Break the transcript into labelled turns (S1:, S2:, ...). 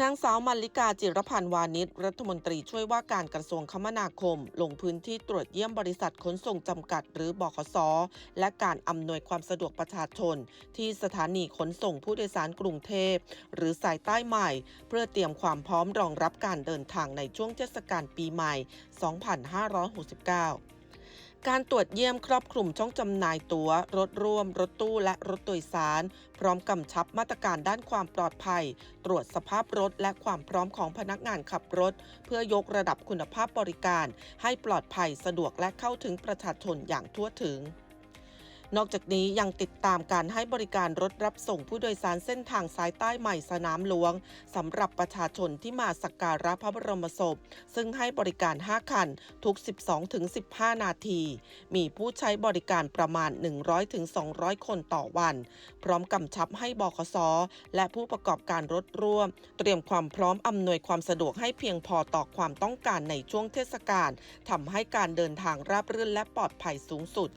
S1: นางสาวมัลลิกาจิรพันธ์วานิชรัฐมนตรีช่วยว่าการกระทรวงคมนาคม ลงพื้นที่ตรวจเยี่ยมบริษัทขนส่งจำกัด หรือบขส และการอำนวยความสะดวกประชาชน ที่สถานีขนส่งผู้โดยสารกรุงเทพ หรือสายใต้ใหม่ เพื่อเตรียมความพร้อมรองรับการเดินทางในช่วงเทศกาลปีใหม่ 2569 การตรวจเยี่ยมครอบคลุมช่องจำหน่ายตัว๋ว รถร่วม รถตู้และรถโดยสาร พร้อมกำชับมาตรการด้านความปลอดภัย ตรวจสภาพรถและความพร้อมของพนักงานขับรถ เพื่อยกระดับคุณภาพบริการ ให้ปลอดภัยสะดวกและเข้าถึงประชาชนอย่างทั่วถึง นอกจากนี้ยังติดตามการให้บริการรถรับส่งผู้โดยสารเส้นทางสายใต้ใหม่สนามหลวงสำหรับประชาชนที่มาสักการะพระบรมศพ ซึ่งให้บริการ 5 คัน ทุก 12-15 นาที มีผู้ใช้บริการประมาณ 100-200 คนต่อวัน พร้อมกำชับให้บขสและผู้ประกอบการรถร่วม เตรียมความพร้อมอำนวยความสะดวกให้เพียงพอต่อความต้องการในช่วงเทศกาลทำให้การเดินทางราบรื่นและปลอดภัยสูงสุด